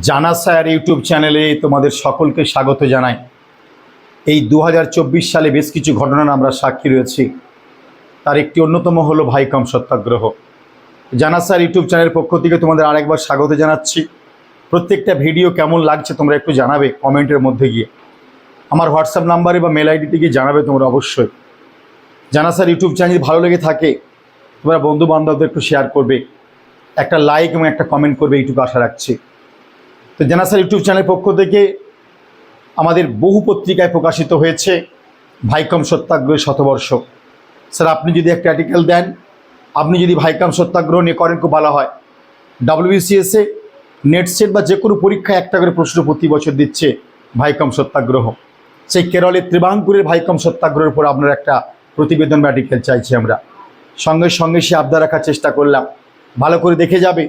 জানা sir YouTube চ্যানেলে তোমাদের সকলকে স্বাগত জানাই। এই দু হাজার চব্বিশ সালে বেশ কিছু ঘটনার আমরা সাক্ষী রয়েছি। তার একটি অন্যতম হলো ভাইকম সত্যাগ্রহ। জানা স্যার ইউটিউব চ্যানেলের পক্ষ থেকে তোমাদের আরেকবার স্বাগত জানাচ্ছি। প্রত্যেকটা ভিডিও কেমন লাগছে তোমরা একটু জানাবে কমেন্টের মধ্যে গিয়ে। আমার হোয়াটসঅ্যাপ নাম্বারে বা মেল আইডিতে গিয়ে জানাবে তোমরা অবশ্যই। জানা স্যার ইউটিউব চ্যানেল ভালো লেগে থাকে, তোমরা বন্ধু বান্ধবদের একটু শেয়ার করবে। একটা লাইক এবং একটা কমেন্ট করবে, এইটুকু আশা রাখছি। তো জানা স্যার ইউটিউব চ্যানেলের পক্ষ থেকে আমাদের বহু পত্রিকায় প্রকাশিত হয়েছে ভাইকম সত্যাগ্রহের শতবর্ষ। স্যার, আপনি যদি একটা আর্টিকেল দেন, আপনি যদি ভাইকম সত্যাগ্রহ নিয়ে করেন, খুব ভালো হয়। ডাব্লিউবিসিএসে নেট সেট বা যে কোনো পরীক্ষায় একটা করে প্রশ্ন প্রতি বছর দিচ্ছে ভাইকম সত্যাগ্রহ। সেই কেরলের ত্রিবাঙ্কুরের ভাইকম সত্যাগ্রহের উপর আপনার একটা প্রতিবেদন বা আর্টিকেল চাইছি আমরা। সঙ্গে সঙ্গে সে আবদার রাখার চেষ্টা করলাম। ভালো করে দেখে যাবে।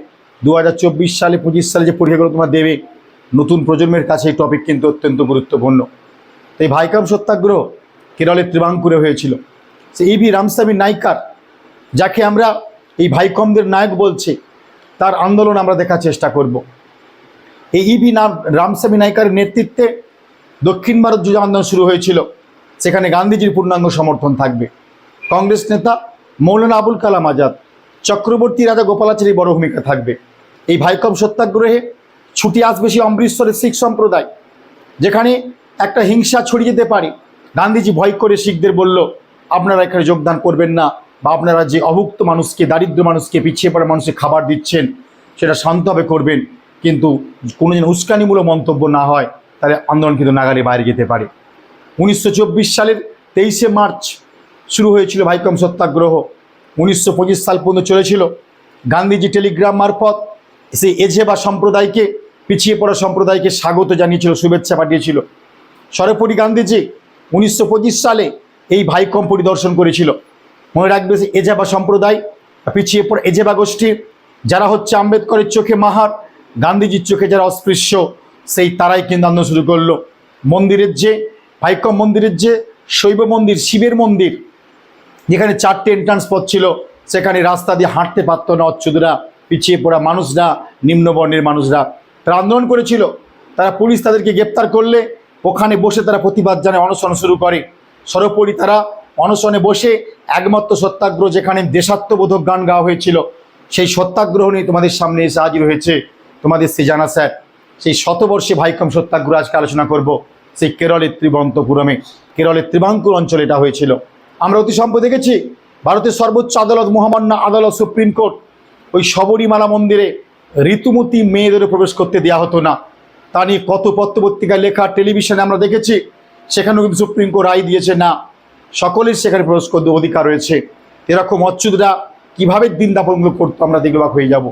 দু হাজার চব্বিশ সালে, পঁচিশ সালে যে পরীক্ষাগুলো তোমরা দেবে, নতুন প্রজন্মের কাছে এই টপিক কিন্তু অত্যন্ত গুরুত্বপূর্ণ। তাই ভাইকাম সত্যাগ্রহ কেরলের ত্রিবাঙ্কুরে হয়েছিল। সে এই ভি রামস্বামী নাইকার, যাকে আমরা এই ভাইকমদের নায়ক বলছে, তার আন্দোলন আমরা দেখার চেষ্টা করব। এই ইভি নাম রামস্বামী নাইকার নেতৃত্বে দক্ষিণ ভারত যুদ্ধ আন্দোলন শুরু হয়েছিল। সেখানে গান্ধীজির পূর্ণাঙ্গ সমর্থন থাকবে। কংগ্রেস নেতা মৌলানা আবুল কালাম আজাদ, চক্রবর্তী রাজা গোপালাচারীর বড় ভূমিকা থাকবে। এই ভাইকম সত্যাগ্রহে ছুটি আসবে সেই অমৃতসরের শিখ সম্প্রদায়, যেখানে একটা হিংসা ছড়িয়ে যেতে পারে। গান্ধীজি ভয় করে শিখদের বলল, আপনারা এখানে যোগদান করবেন না বা আপনারা যে অভুক্ত মানুষকে, দারিদ্র মানুষকে, পিছিয়ে পড়া মানুষকে খাবার দিচ্ছেন, সেটা শান্তভাবে করবেন। কিন্তু কোনো যেন উস্কানিমূলক মন্তব্য না হয়, তাহলে আন্দোলন কিন্তু নাগারে বাইরে যেতে পারে। উনিশশো চব্বিশ সালের তেইশে মার্চ শুরু হয়েছিল ভাইকম সত্যাগ্রহ। উনিশশো পঁচিশ সাল পর্যন্ত চলেছিল। গান্ধীজি টেলিগ্রাম মারফত সেই এজেবা সম্প্রদায়কে, পিছিয়ে পড়া সম্প্রদায়কে স্বাগত জানিয়েছিল, শুভেচ্ছা পাঠিয়েছিল। সর্বোপরি গান্ধীজি উনিশশো পঁচিশ সালে এই ভাইকম পরিদর্শন করেছিল। মনে রাখবে যে এজেবা সম্প্রদায় পিছিয়ে পড়া এজেবা গোষ্ঠীর যারা হচ্ছে আম্বেদকরের চোখে মাহার, গান্ধীজির চোখে যারা অস্পৃশ্য, সেই তারাই কিন্তু আন্দোলন শুরু করল। মন্দিরের যে, ভাইকম মন্দিরের যে শৈব মন্দির, শিবের মন্দির, যেখানে চারটে এন্ট্রান্স পথ ছিল, সেখানে রাস্তা দিয়ে হাঁটতে পারতো না অচ্ছুদরা পিছিয়ে পড়া মানুষরা, নিম্নবর্ণের মানুষরা তারা আন্দোলন করেছিল। তারা পুলিশ তাদেরকে গ্রেপ্তার করলে, ওখানে বসে তারা প্রতিবাদ জানায়, অনশন শুরু করে। সর্বোপরি তারা অনশনে বসে একমাত্র সত্যাগ্রহ যেখানে দেশাত্মবোধক গান গাওয়া হয়েছিল, সেই সত্যাগ্রহ নিয়ে তোমাদের সামনে এসে হাজির হয়েছে তোমাদের সে জানা স্যার। সেই শতবর্ষে ভাইকম সত্যাগ্রহ আজকে আলোচনা করব, সেই কেরলের ত্রিবন্তপুরমে। কেরলের ত্রিবাঙ্কুর অঞ্চলে এটা হয়েছিল। আমরা অতি সম্প্রতি দেখেছি, ভারতের সর্বোচ্চ আদালত, মহামান্য আদালত, সুপ্রিম কোর্ট ওই শবরীমালা মন্দিরে ঋতুমতী মেয়েদেরও প্রবেশ করতে দেওয়া হতো না। তা নিয়ে কত পত্রপত্রিকায় লেখা টেলিভিশনে আমরা দেখেছি, সেখানেও কিন্তু সুপ্রিম কোর্ট রায় দিয়েছে না। সকলের সেখানে প্রবেশ করতে অধিকার রয়েছে। এরকম অচ্যুতরা কীভাবে দিন দাপনগুলো করতো আমরা দেখলে অবাক হয়ে যাব।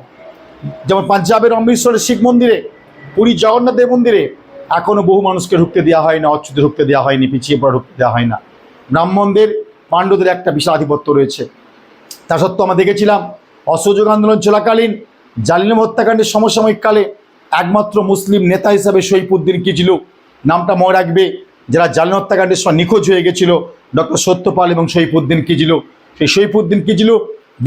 যেমন পাঞ্জাবের অমৃতসরের শিখ মন্দিরে, পুরী জগন্নাথ মন্দিরে এখনও বহু মানুষকে ঢুকতে দেওয়া হয় না অচ্যুত ঢুকতে দেওয়া হয়নি, পিছিয়ে পড়া ঢুকতে দেওয়া হয় না। ব্রাহ্মণদের পাণ্ডবদের একটা বিশাল আধিপত্য রয়েছে। তা সত্ত্বেও আমরা দেখেছিলাম অসহযোগ আন্দোলন চলাকালীন জালিম হত্যাকাণ্ডের সমসাময়িককালে একমাত্র মুসলিম নেতা হিসাবে শহীদুদ্দিন কিজলু নামটা মনে রাখবে, যারা জালিম হত্যাকাণ্ডের সময় নিখোঁজ হয়ে গেছিল, ডক্টর সত্যপাল এবং শহীদুদ্দিন কিজলু। সেই শহীদুদ্দিন কিজলু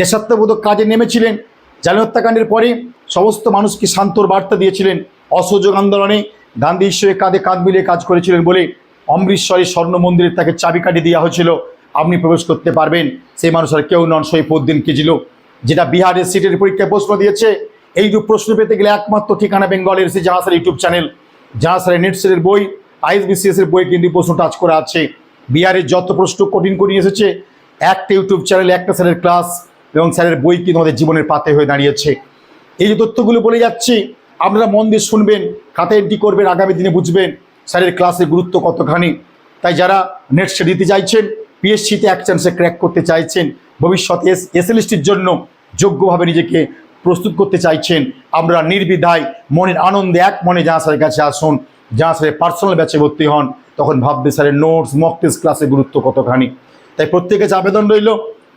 দেশাত্মবোধক কাজে নেমেছিলেন। জালিম হত্যাকাণ্ডের পরে সমস্ত মানুষকে শান্তর বার্তা দিয়েছিলেন। অসহযোগ আন্দোলনে গান্ধী ঈশ্বরের কাঁধে কাঁধ মিলিয়ে কাজ করেছিলেন বলে অমৃতসরের স্বর্ণ মন্দিরে তাকে চাবিকাঠি দেওয়া হয়েছিল। আপনি প্রবেশ করতে পারবেন। সেই মানুষ আর কেউ নন সৈফুদ্দিন কিজিল। যেটা বিহারের সিটের পরীক্ষায় প্রশ্ন দিয়েছে, এইরূপ প্রশ্ন পেতে গেলে একমাত্র ঠিকানা বেঙ্গলের সে জাহাসার ইউটিউব চ্যানেল। জাহাসারের নেটসের বই আইএসবিসিএস এর বই কিন্তু প্রশ্ন টাচ করা আছে। বিহারের যত প্রশ্ন কঠিন কঠিন এসেছে, একটা ইউটিউব চ্যানেল একটা স্যারের ক্লাস এবং স্যারের বই কিন্তু আমাদের জীবনের পাতে হয়ে দাঁড়িয়েছে। এই যে তথ্যগুলো বলে যাচ্ছি, আপনারা মন দিয়ে শুনবেন খাতা এন্ট্রি করবেন, আগামী দিনে বুঝবেন স্যারের ক্লাসের গুরুত্ব কতখানি। তাই যারা নেট দিতে চাইছেন পিএসসিতে এক চান্সে ক্র্যাক করতে চাইছেন, ভবিষ্যতে এস এসএলএসটির জন্য যোগ্যভাবে নিজেকে প্রস্তুত করতে চাইছেন। আমরা নির্বিধায় মনের আনন্দে এক মনে যাহা স্যারের কাছে আসুন। যাহা স্যারের পার্সোনাল ব্যাচে ভর্তি হন। তখন ভাববে স্যারের নোটস মক টেস্ট ক্লাসের গুরুত্ব কতখানি। তাই প্রত্যেকের কাছে আবেদন রইল,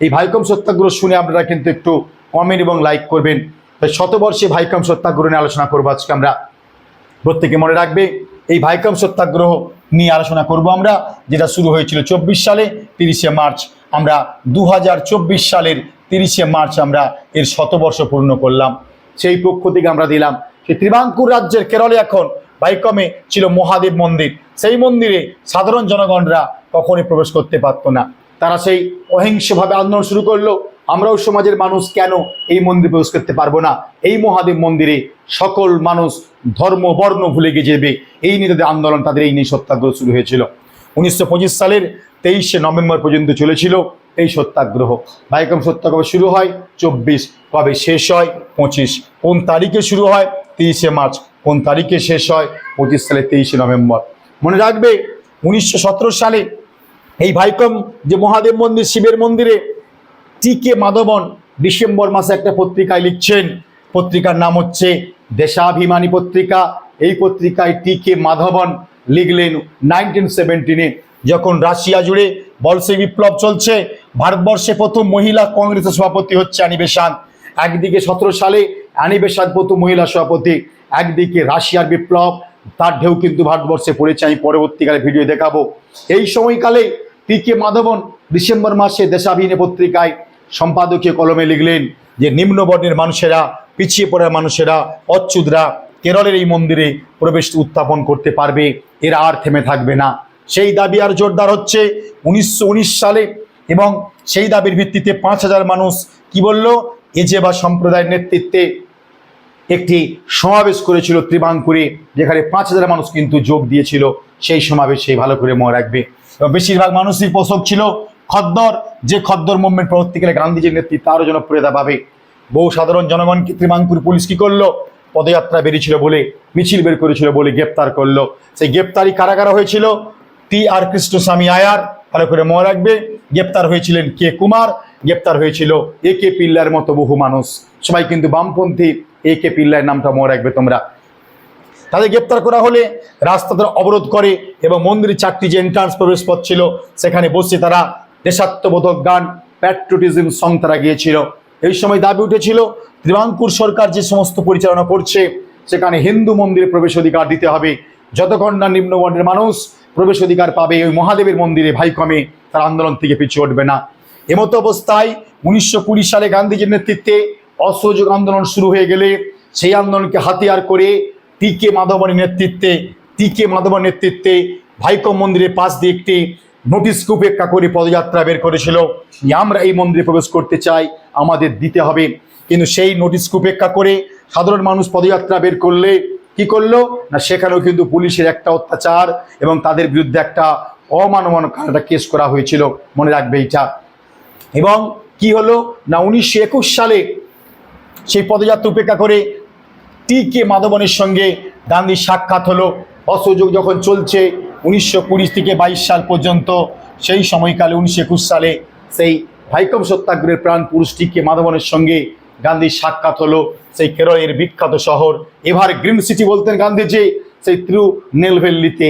এই ভাইকম সত্যাগ্রহ শুনে আপনারা কিন্তু একটু কমেন্ট এবং লাইক করবেন। তাই শতবর্ষে ভাইকম সত্যাগ্রহ নিয়ে আলোচনা করব আজকে আমরা। প্রত্যেকে মনে রাখবে, এই ভাইকম সত্যাগ্রহ নিয়ে আলোচনা করব আমরা, যেটা শুরু হয়েছিল চব্বিশ সালে, তিরিশে মার্চ। আমরা দু হাজার চব্বিশ সালের তিরিশে মার্চ আমরা এর শতবর্ষ পূর্ণ করলাম। সেই পক্ষ থেকে আমরা দিলাম সেই ত্রিবাঙ্কুর রাজ্যের কেরলে এখন ভাইকমে ছিল মহাদেব মন্দির। সেই মন্দিরে সাধারণ জনগণরা কখনই প্রবেশ করতে পারতো না। তারা সেই অহিংসভাবে আন্দোলন শুরু করল, আমরাও সমাজের মানুষ কেন এই মন্দির প্রবেশ করতে পারব না? এই মহাদেব মন্দিরে সকল মানুষ ধর্ম, বর্ণ ভুলে গিয়ে যাবে। এই নিয়ে তাদের আন্দোলন, তাদের এই নিয়ে সত্যাগ্রহ শুরু হয়েছিল। উনিশশো পঁচিশ সালের তেইশে নভেম্বর পর্যন্ত চলেছিল। এই সত্যাগ্রহ। ভাইকম সত্যাগ্রহ শুরু হয়? চব্বিশ। কবে শেষ হয়? পঁচিশ। কোন তারিখে শুরু হয়? তেইশে মার্চ। কোন তারিখে শেষ হয়? পঁচিশ সালে তেইশে নভেম্বর। মনে রাখবে, উনিশশো সতেরো সালে এই ভাইকম যে মহাদেব মন্দির, শিবের মন্দিরে টি কে মাধবন ডিসেম্বর মাসে একটা পত্রিকায় লিখছেন। পত্রিকার নাম হচ্ছে দেশাভিমানী পত্রিকা। এই পত্রিকায় টি কে মাধবন লিখলেন নাইনটিন সেভেন্টিনে যখন রাশিয়া জুড়ে বলসে বিপ্লব চলছে। ভারতবর্ষে প্রথম মহিলা কংগ্রেসের সভাপতি হচ্ছে অ্যানি বেসান্ত একদিকে সতেরো সালে অ্যানি বেসান্ত প্রথম মহিলা সভাপতি, একদিকে রাশিয়ার বিপ্লব, তার ঢেউ কিন্তু ভারতবর্ষে পড়েছে, আমি পরবর্তীকালে ভিডিও দেখাবো। এই সময়কালে পি কে মাধবন ডিসেম্বর মাসে দেশাভিনে পত্রিকায় সম্পাদকীয় কলমে লিখলেন যে নিম্ন বর্ণের মানুষেরা, পিছিয়ে পড়ার মানুষেরা, অচ্যুতরা কেরলের এই মন্দিরে প্রবেশ উত্থাপন করতে পারবে, এরা আর থেমে থাকবে না। সেই দাবি আর জোরদার হচ্ছে উনিশশো উনিশ সালে এবং সেই দাবির ভিত্তিতে পাঁচ হাজার মানুষ কি বলল? এজেবা সম্প্রদায়ের নেতৃত্বে একটি সমাবেশ করেছিল ত্রিবাঙ্কুরে, যেখানে পাঁচ হাজার মানুষ কিন্তু যোগ দিয়েছিল। সেই সমাবেশে ভালো করে মনে রাখবে। এবং বেশিরভাগ মানুষই পোষক ছিল। খদ্দর, যে খদ্দর মুভমেন্ট পরবর্তীকালে গান্ধীজির নেতৃত্বে আরও জনপ্রিয়তা পাবে। বহু সাধারণ জনগণকে ত্রিবাঙ্কুর পুলিশ কি করল? পদযাত্রা বেরিয়েছিল বলে, মিছিল বের করেছিল বলে গ্রেপ্তার করল। সেই গ্রেপ্তারি কারা কারা হয়েছিল টি আর কৃষ্ণস্বামী আয়ার, ভালো করে মনে রাখবে, গ্রেপ্তার হয়েছিলেন কে কুমার, গ্রেপ্তার হয়েছিল এ কে পিল্লার মতো বহু মানুষ। সবাই কিন্তু বামপন্থী, এ কে পিল্লার নামটা মনে রাখবে তোমরা। তাদের গ্রেপ্তার করা হলে রাস্তা তারা অবরোধ করে এবং মন্দিরের চারটি যে এন্ট্রান্স প্রবেশ পথ ছিল, সেখানে বসে তারা দেশাত্মবোধক গান প্যাট্রোটিজম সং তারা গিয়েছিল। এই সময় দাবি উঠেছিল, ত্রিবাঙ্কুর সরকার যে সমস্ত পরিচালনা করছে, সেখানে হিন্দু মন্দিরে প্রবেশ অধিকার দিতে হবে। যতক্ষণ না নিম্নবর্ণের মানুষ প্রবেশ অধিকার পাবে, ওই মহাদেবের মন্দিরে ভাই কমে, তার আন্দোলন থেকে পিছিয়ে উঠবে না। এমতো অবস্থায় উনিশশো কুড়ি সালে গান্ধীজির নেতৃত্বে অসহযোগ আন্দোলন শুরু হয়ে গেলে সেই আন্দোলনকে হাতিয়ার করে টি কে মাধবনের নেতৃত্বে, টি কে মাধবনের নেতৃত্বে ভাইকম মন্দিরের পাশ দিয়ে একটি নোটিশকে উপেক্ষা করে পদযাত্রা বের করেছিল আমরা এই মন্দিরে প্রবেশ করতে চাই, আমাদের দিতে হবে। কিন্তু সেই নোটিশকে উপেক্ষা করে সাধারণ মানুষ পদযাত্রা বের করলে কি করল? না, সেখানেও কিন্তু পুলিশের একটা অত্যাচার এবং তাদের বিরুদ্ধে একটা অমানমানক একটা কেস করা হয়েছিল, মনে রাখবে এইটা। এবং কি হলো? না, উনিশশো একুশ সালে সেই পদযাত্রা উপেক্ষা করে টি কে মাধবনের সঙ্গে গান্ধীর সাক্ষাৎ হলো। অসহযোগ যখন চলছে উনিশশো কুড়ি থেকে বাইশ সাল পর্যন্ত, সেই সময়কালে, উনিশশো একুশ সালে, সেই ভাইকম সত্যাগ্রহের প্রাণ পুরুষ টি কে মাধবনের সঙ্গে গান্ধীর সাক্ষাৎ হলো সেই কেরলের বিখ্যাত শহর এভার গ্রিন সিটি বলতেন গান্ধীজি। সেই ত্রু নেলভেল্লিতে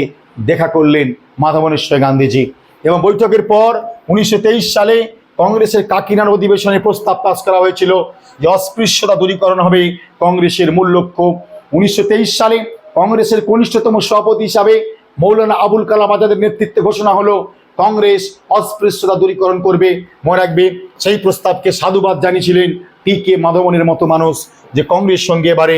দেখা করলেন মাধবনের সঙ্গে গান্ধীজি। এবং বৈঠকের পর উনিশশো তেইশ সালে কংগ্রেসের কাকিনার অধিবেশনে প্রস্তাব পাশ করা হয়েছিল যে অস্পৃশ্যতা দূরীকরণ হবে কংগ্রেসের মূল লক্ষ্য। উনিশশো তেইশ সালে কংগ্রেসের কনিষ্ঠতম সভাপতি হিসাবে মৌলানা আবুল কালাম আজাদের নেতৃত্বে ঘোষণা হলো, কংগ্রেস অস্পৃশ্যতা দূরীকরণ করবে, মনে রাখবে। সেই প্রস্তাবকে সাধুবাদ জানিয়েছিলেন টি কে মাধবনের মতো মানুষ যে কংগ্রেস সঙ্গে এবারে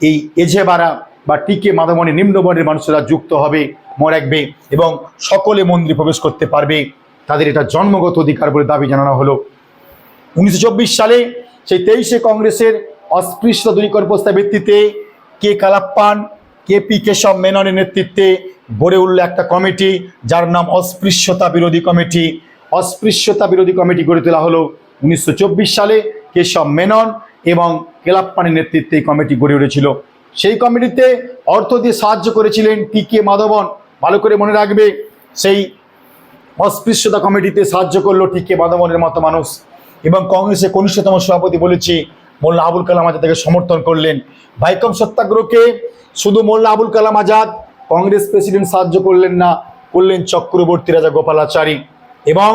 এই এজেবারা বা টি কে মাধবনের নিম্নবর্ণের মানুষেরা যুক্ত হবে মনে রাখবে এবং সকলে মন্দিরে প্রবেশ করতে পারবে। তাদের এটা জন্মগত অধিকার বলে দাবি জানানো হলো। উনিশশো চব্বিশ সালে সেই তেইশে কংগ্রেসের অস্পৃশ্যতা দূরীকরণ প্রস্তাব ভিত্তিতে কে কালাপ্পান, কে পি কেশব মেননের নেতৃত্বে গড়ে উঠল একটা কমিটি, যার নাম অস্পৃশ্যতা বিরোধী কমিটি। অস্পৃশ্যতা বিরোধী কমিটি গড়ে তোলা হলো উনিশশো চব্বিশ সালে। কেশব মেনন এবং কেলাপ্পানের নেতৃত্বে এই কমিটি গড়ে উঠেছিল। সেই কমিটিতে অর্থ দিয়ে সাহায্য করেছিলেন টি কে মাধবন। ভালো করে মনে রাখবে, সেই অস্পৃশ্যতা কমিটিতে সাহায্য করল টি কে বাদমনের মতো মানুষ এবং কংগ্রেসের কনিষ্ঠতম সভাপতি বলেছি, মোল্লা আবুল কালাম আজাদ তাকে সমর্থন করলেন। ভাইকম সত্যাগ্রহকে শুধু মোল্লা আবুল কালাম আজাদ, কংগ্রেস প্রেসিডেন্ট সাহায্য করলেন না, করলেন চক্রবর্তী রাজা গোপালাচারী। এবং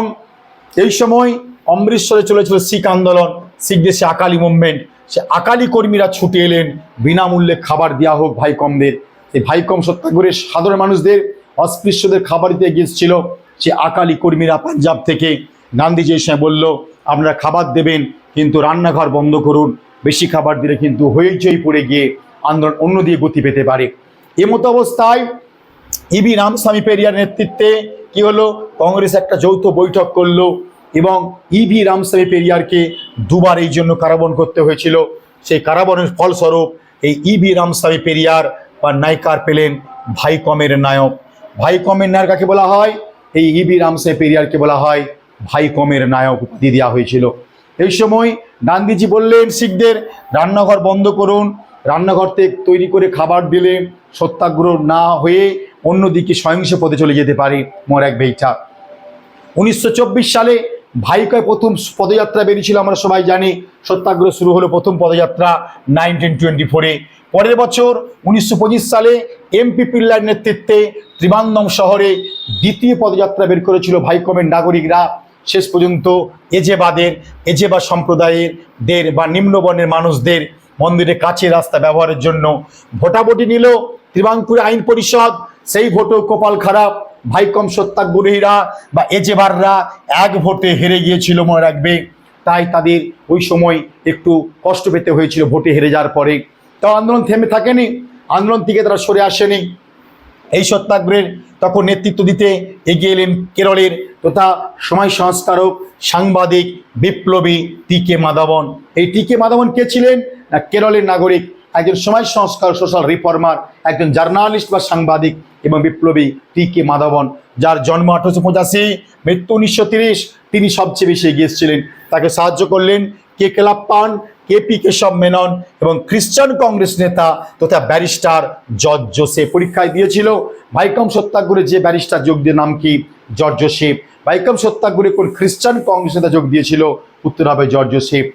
এই সময় অমৃতসরে চলেছিল শিখ আন্দোলন। শিখ দেশে আকালি মুভমেন্ট সে আকালি কর্মীরা ছুটে এলেন, বিনামূল্যে খাবার দেওয়া হোক ভাইকমদের। সেই ভাইকম সত্যাগ্রহের সাধারণ মানুষদের, অস্পৃশ্যদের খাবার দিতে গিয়েছিল সে আকালি কর্মীরা পাঞ্জাব থেকে, গান্ধীজি এসে বলল, আপনারা খাবার দেবেন, কিন্তু রান্নাঘর বন্ধ করুন। বেশি খাবার দিলে কিন্তু হইচই পড়ে গিয়ে আন্দোলন অন্য দিয়ে গতি পেতে পারে। এমতো অবস্থায় ইবি রামস্বামী পেরিয়ার নেতৃত্বে কি হলো? কংগ্রেস একটা যৌথ বৈঠক করল। এবং ইভি রামস্বামী পেরিয়ারকে দুবার এই জন্য কারাবরণ করতে হয়েছিল। সেই কারাবরণের ফলস্বরূপ এই ইভি রামস্বামী পেরিয়ার বা নায়িকার পেলেন ভাইকমের নায়ক। ভাইকমের নায়ক কাকে বলা হয়? এই ইভি রামস্বামী পেরিয়ারকে বলা হয় ভাইকমের নায়ক উপাধি দেওয়া হয়েছিল। এই সময় গান্ধীজি বললেন, শিখদের রান্নাঘর বন্ধ করুন। রান্নাঘর থেকে তৈরি করে খাবার দিলে সত্যাগ্রহ না হয়ে অন্যদিকে সহিংস পথে চলে যেতে পারে। মোর এক বেইটা উনিশশো সালে ভাইকয় প্রথম পদযাত্রা বেরিয়েছিল, আমরা সবাই জানি। সত্যাগ্রহ শুরু হলো প্রথম পদযাত্রা নাইনটিন টোয়েন্টি ফোরে পরের বছর উনিশশো পঁচিশ সালে এমপি পিল্লার নেতৃত্বে ত্রিবান্দম শহরে দ্বিতীয় পদযাত্রা বের করেছিল ভাইকমের নাগরিকরা। শেষ পর্যন্ত এজেবাদের, এজেবা সম্প্রদায়ের দের বা নিম্নবর্ণের মানুষদের মন্দিরের কাছে রাস্তা ব্যবহারের জন্য ভোটাভুটি নিল। ত্রিবাঙ্কুর আইন পরিষদ, সেই ভোটও কপাল খারাপ। ভাইকম সত্যাগ্রহীরা বা এজেবাররা এক ভোটে হেরে গিয়েছিল, মনে রাখবে। তাই তাদের ওই সময় একটু কষ্ট পেতে হয়েছিল ভোটে হেরে যাওয়ার পরে। তাও আন্দোলন থেমে থাকেনি, আন্দোলন থেকে তারা সরে আসেনি। এই সত্যাগ্রহের তখন নেতৃত্ব দিতে এগিয়ে এলেন কেরলের তথা সময় সংস্কারক সাংবাদিক বিপ্লবী টি কে মাধবন এই টি কে মাধবন কে ছিলেন? কেরলের নাগরিক একজন সমাজ সংস্কার সোশ্যাল রিফর্মার একজন জার্নালিস্ট বা সাংবাদিক এবং বিপ্লবী টি কে মাধবন, যার জন্ম আঠারোশো পঁচাশি, মৃত্যু উনিশশো তিরিশ, তিনি সবচেয়ে বেশি এগিয়ে এসেছিলেন। তাকে সাহায্য করলেন K Kelappan K P Kesava Menon এবং খ্রিস্টান কংগ্রেস নেতা তথা ব্যারিস্টার জর্জ জোসেফ। পরীক্ষায় দিয়েছিল, ভাইকম সত্যাগ্রহে যে ব্যারিস্টার যোগ দিয়ে নাম কি? George Joseph. ভাইকম সত্যাগ্রহে কোন খ্রিস্টান কংগ্রেস নেতা যোগ দিয়েছিল? উত্তর হবে জর্জ জোসেফ।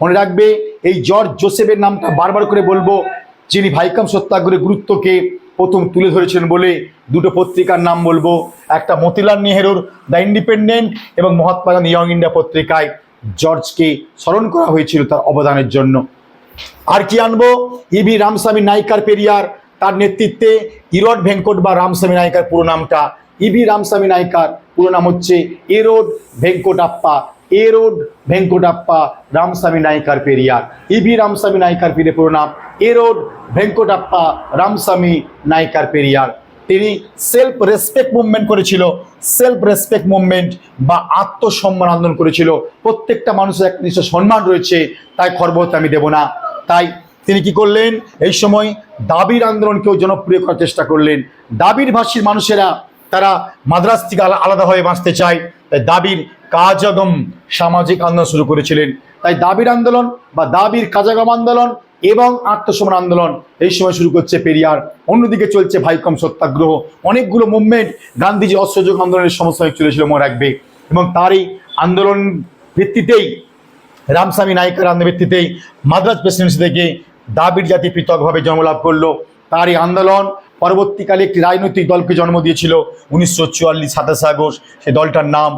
মনে রাখবে এই জর্জ জোসেফের নামটা বারবার করে বলব, যিনি ভাইকম সত্যাগ্রহের গুরুত্বকে প্রথম তুলে ধরেছিলেন বলে দুটো পত্রিকার নাম বলব। একটা মতিলাল নেহেরুর দ্য ইন্ডিপেন্ডেন্ট এবং মহাত্মা গান্ধী ইয়ং ইন্ডিয়া পত্রিকায় জর্জকে স্মরণ করা হয়েছিল তার অবদানের জন্য। আর কি আনব? ইভি রামস্বামী নায়িকার পেরিয়ার, তার নেতৃত্বে ইরড ভেঙ্কট বা রামস্বামী নায়িকার পুরো নামটা। ইভি রামস্বামী নায়িকার পুরো নাম হচ্ছে এরোড ভেঙ্কটাপ্পা। এরোড ভেঙ্কটাপ্পা, রামস্বামী নায়িকার পেরিয়ার ইভি রামস্বামী নায়িকার পুরো নাম। এরোড ভেঙ্কটাপ্পা, রামস্বামী নায়িকার পেরিয়ার। তিনি সেলফ রেসপেক্ট মুভমেন্ট করেছিল। সেলফ রেসপেক্ট মুভমেন্ট বা আত্মসম্মান আন্দোলন করেছিল। প্রত্যেকটা মানুষের একটা নিশ্চয় সম্মান রয়েছে। তাই খর্বত আমি দেব না। তাই তিনি কি করলেন? এই সময় দাবির আন্দোলনকেও জনপ্রিয় করার চেষ্টা করলেন। দাবির ভাষীর মানুষেরা, তারা মাদ্রাস থেকে আলা- আলাদা হয়ে বাঁচতে চায়। তাই দাবির কাজাগম সামাজিক আন্দোলন শুরু করেছিলেন। তাই দাবির আন্দোলন বা দাবির কাজাগম আন্দোলন এবং আত্মসম্মান আন্দোলন এই সময় শুরু করছে পেরিয়ার। অন্যদিকে চলছে ভাইকম সত্যাগ্রহ। অনেকগুলো মুভমেন্ট গান্ধীজি অসহযোগ আন্দোলনের সমস্যায় চলেছিল মনে রাখবে। এবং তারই আন্দোলন ভিত্তিতেই, রামস্বামী নায়িকার আন্দোলন ভিত্তিতেই মাদ্রাজ প্রেসিডেন্সি থেকে দাবির জাতি পৃথকভাবে জন্মলাভ করল। তারই আন্দোলন পরবর্তীকালে একটি রাজনৈতিক দলকে জন্ম দিয়েছিল উনিশশো চুয়াল্লিশ সাতাশে আগস্ট। সে দলটার নাম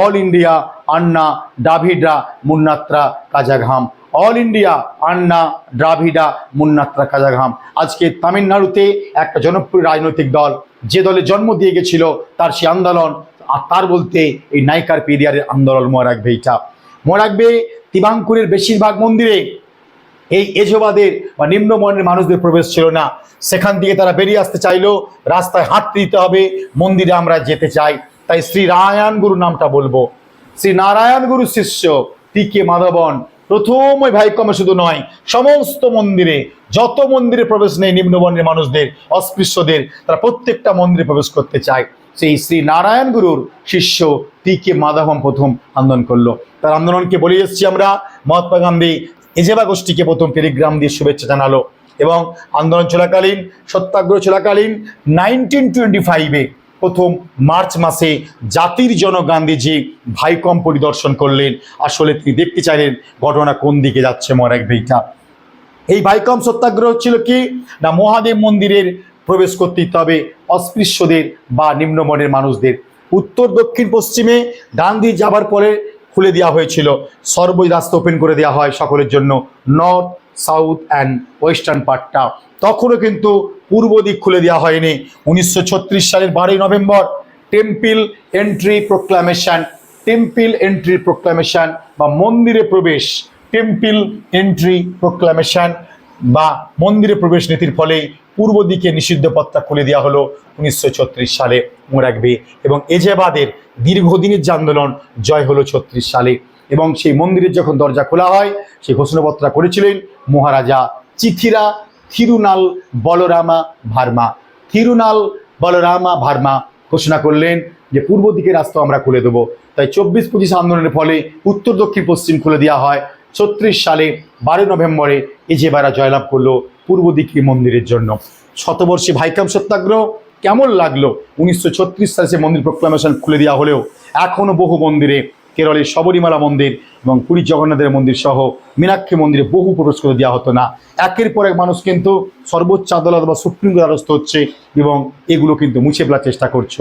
অল ইন্ডিয়া আন্না ডাভিডা মুন্নাত্রা কাজাঘাম। অল ইন্ডিয়া আন্না ড্রাভিডা মুন্নাত্রা কাজাঘাম। আজকে তামিলনাড়ুতে একটা জনপ্রিয় রাজনৈতিক দল যে দলে জন্ম দিয়ে গেছিল, তার সেই আন্দোলন, আর তার বলতে এই নাইকার পেরিয়ারের আন্দোলন মনে রাখবে এইটা। মনে রাখবে তিবাঙ্কুরের বেশিরভাগ মন্দিরে এই এজবাদের বা নিম্নবর্ণের মানুষদের প্রবেশ ছিল না। সেখান থেকে তারা বেরিয়ে আসতে চাইলেও রাস্তায় হাঁটতে দিতে হবে, মন্দিরে আমরা যেতে চাই। তাই শ্রী নারায়ণ গুরু নামটা বলব। শ্রী নারায়ণ গুরু শিষ্য টি কে মাধবন, প্রথম ওই ভাইকমে শুধু নয়, সমস্ত মন্দিরে, যত মন্দিরে প্রবেশ নেই নিম্নবর্ণের মানুষদের, অস্পৃশ্যদের, তারা প্রত্যেকটা মন্দিরে প্রবেশ করতে চায়। সেই শ্রী নারায়ণ গুরুর শিষ্য টি কে মাধবম প্রথম আন্দোলন করল। তার আন্দোলনকে বলে এসেছি আমরা, মহাত্মা গান্ধী এজেবা গোষ্ঠীকে প্রথম টেলিগ্রাম দিয়ে শুভেচ্ছা জানালো এবং আন্দোলন চলাকালীন, সত্যাগ্রহ চলাকালীন নাইনটিন টোয়েন্টি ফাইভে প্রথম মার্চ মাসে জাতির জনক গান্ধীজি ভাইকম পরিদর্শন করলেন। আসলে তিনি দেখতে চাইলেন ঘটনা কোন দিকে যাচ্ছে মরাক ভেইটা। এই ভাইকম সত্যাগ্রহ ছিল কি? না মহাদেব মন্দিরের প্রবেশ করতে দিতে হবে অস্পৃশ্যদের বা নিম্নমনের মানুষদের। উত্তর, দক্ষিণ, পশ্চিমে গান্ধী যাবার পরে খুলে দেওয়া হয়েছিল। সর্বই রাস্তা ওপেন করে দেওয়া হয় সকলের জন্য। নর্থ সাউথ অ্যান্ড ওয়েস্টার্ন পার্টটা তখনও কিন্তু পূর্ব দিক খুলে দেওয়া হয়নি। উনিশশো ছত্রিশ সালের বারোই November temple entry proclamation temple entry proclamation বা মন্দিরে প্রবেশ টেম্পিল এন্ট্রি প্রোক্লামেশন বা মন্দিরে প্রবেশ নীতির ফলে পূর্ব দিকে নিষিদ্ধ পথটা খুলে দেওয়া হলো উনিশশো ছত্রিশ সালে মনে রাখবে এবং এজেবাদের দীর্ঘদিনের যে আন্দোলন, জয় হলো ছত্রিশ সালে। এবং সেই মন্দিরের যখন দরজা খোলা হয়, সেই ঘোষণাপত্রটা করেছিলেন মহারাজা চিথিরা থিরুনাল বলরামা ভার্মা। থিরুনাল বলরামা ভার্মা ঘোষণা করলেন যে পূর্ব দিকে রাস্তা আমরা খুলে দেবো। তাই চব্বিশ পঁচিশ আন্দোলনের ফলে উত্তর, দক্ষিণ, পশ্চিম খুলে দেওয়া হয়। ছত্রিশ সালে বারোই নভেম্বরে এজেবারা জয়লাভ করল পূর্ব দিকে মন্দিরের জন্য। শতবর্ষী ভাইকাম সত্যাগ্রহ, কেমন লাগল? উনিশশো ছত্রিশ সালে সে মন্দির প্রোক্লামেশন খুলে দেওয়া হলেও এখনও বহু মন্দিরে, কেরলের শবরীমালা মন্দির এবং পুরী জগন্নাথের মন্দির সহ মীনাক্ষী মন্দিরে বহু প্রবেশ করে দেওয়া হতো না। একের পর এক মানুষ কিন্তু সর্বোচ্চ আদালত বা সুপ্রিম কোর্ট দ্বারস্থ হচ্ছে এবং এগুলো কিন্তু মুছে ফেলার চেষ্টা করছ।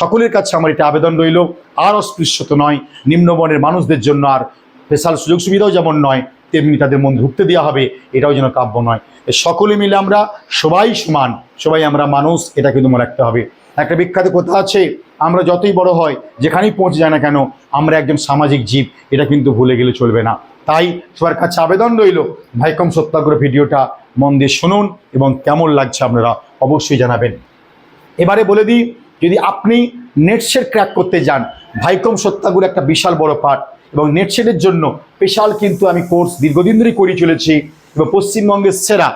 সকলের কাছে আমার এটা আবেদন রইল, আর অস্পৃশ্যত নয়। নিম্নবর্ণের মানুষদের জন্য আর স্পেশাল সুযোগ সুবিধাও যেমন নয়, তেমনি তাদের মন ঢুকতে দেওয়া হবে, এটাও যেন কাব্য নয়। সকলে মিলে আমরা সবাই সমান, সবাই আমরা মানুষ, এটা কিন্তু মনে রাখতে হবে। একটা বিখ্যাত কথা আছে, আমরা যতই বড় হয় যেখানেই পৌঁছে যায় না কেন, আমরা একজন সামাজিক জীব, এটা কিন্তু ভুলে গেলে চলবে না। তাই সবার কাছে আবেদন রইল, ভাইকম সত্যাগ্রহ ভিডিওটা মন দিয়ে শুনুন এবং কেমন লাগছে আপনারা অবশ্যই জানাবেন। এবারে বলে দিই, যদি আপনি নেটসের ক্র্যাক করতে যান, ভাইকম সত্যাগুলো একটা বিশাল বড় পার্ট এবং নেটসেটের জন্য স্পেশাল কিন্তু আমি কোর্স দীর্ঘদিন ধরেই করে চলেছি এবং পশ্চিমবঙ্গের সেরা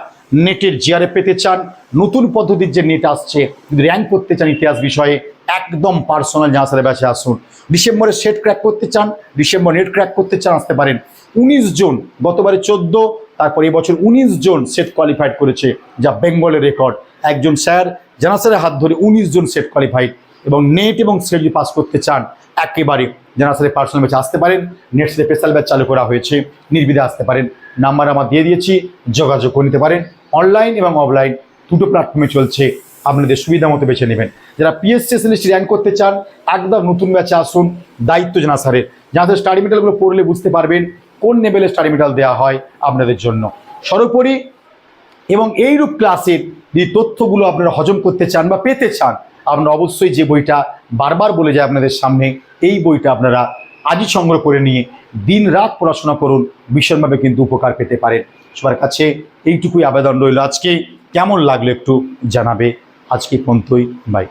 নেটের জিআরএ পেতে চান। নতুন পদ্ধতির যে নেট আসছে, যদি র্যাঙ্ক করতে চান ইতিহাস বিষয়ে, একদম পার্সোনাল জাহাজের ব্যাচে আসুন। ডিসেম্বরে সেট ক্র্যাক করতে চান, ডিসেম্বর নেট ক্র্যাক করতে চান, আসতে পারেন। উনিশ জন, গতবারে চোদ্দ, তারপর এবছর উনিশ জন সেট কোয়ালিফাইড করেছে, যা বেঙ্গলের রেকর্ড একজন স্যার জানাসারের হাত ধরে উনিশ জন সেট কোয়ালিফাইড এবং নেট এবং সেট যদি পাস করতে চান। একেবারে জানাসারের পার্সোনাল ব্যাচ আসতে পারেন নেট সেটে স্পেশাল ব্যাচ চালু করা হয়েছে নির্বিধে আসতে পারেন। নাম্বার আমার দিয়ে দিয়েছি, যোগাযোগ করে নিতে পারেন। অনলাইন এবং অফলাইন দুটো প্ল্যাটফর্মে চলছে, আপনাদের সুবিধা মতো বেছে নেবেন। যারা পিএসসি লিস্ট র্যাঙ্ক করতে চান, একদম নতুন ব্যাচে আসুন, দায়িত্ব জানা স্যারের। যাদের স্টাডি মেটালগুলো পড়লে বুঝতে পারবেন কোন লেভেলে স্টাডি মেটাল দেওয়া হয় আপনাদের জন্য। সর্বোপরি এবং এইরূপ ক্লাসের যে তথ্যগুলো আপনারা হজম করতে চান বা পেতে চান আপনারা অবশ্যই যে বইটা বারবার বলে যায় আপনাদের সামনে, এই বইটা আপনারা আজই সংগ্রহ করে নিয়ে দিন রাত পড়াশোনা করুন, ভীষণভাবে কিন্তু উপকার পেতে পারেন। সবার কাছে এইটুকুই আবেদন রইল। আজকে কেমন লাগল একটু জানাবে। আজকে পন্তই বাই